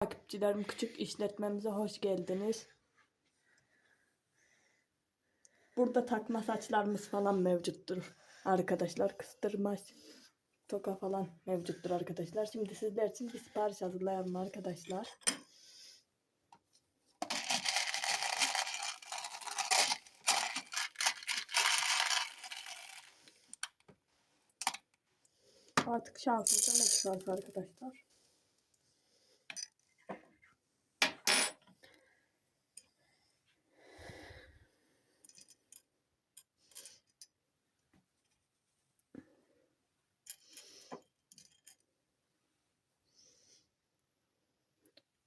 Takipçilerim küçük işletmemize hoş geldiniz. Burada takma saçlarımız falan mevcuttur arkadaşlar. Kıstırmaç, toka falan mevcuttur arkadaşlar. Şimdi sizler için bir sipariş hazırlayalım arkadaşlar. Artık şansımıza ne çıkarsa arkadaşlar.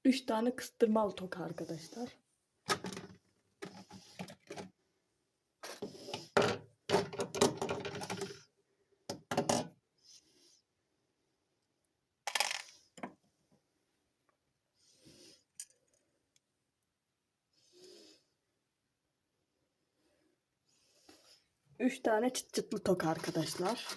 Üç tane kıstırmalı toka arkadaşlar. Üç tane çıt çıtlı toka arkadaşlar.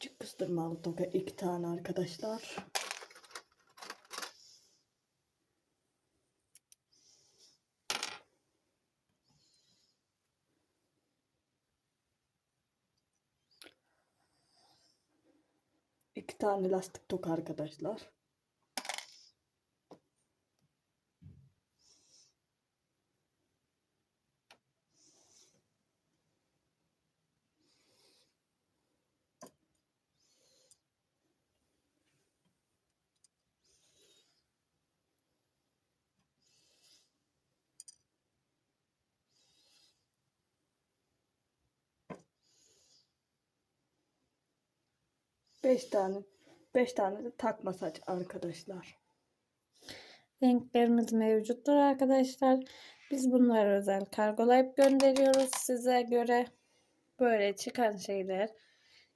Küçük kıstırmalı toka iki tane arkadaşlar. İki tane lastik toka arkadaşlar. Beş tane, beş tane de takma saç arkadaşlar. Renklerimiz mevcuttur arkadaşlar. Biz bunları özel kargolayıp gönderiyoruz size göre. Böyle çıkan şeyler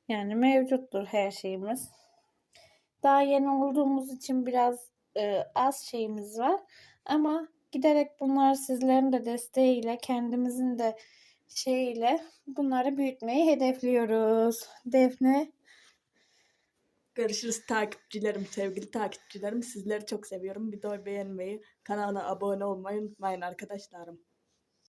yani mevcuttur her şeyimiz. Daha yeni olduğumuz için biraz e, az şeyimiz var. Ama giderek bunlar sizlerin de desteğiyle kendimizin de şeyiyle bunları büyütmeyi hedefliyoruz. Defne Görüşürüz takipçilerim, sevgili takipçilerim. Sizleri çok seviyorum. Videoyu beğenmeyi, kanala abone olmayı unutmayın arkadaşlarım.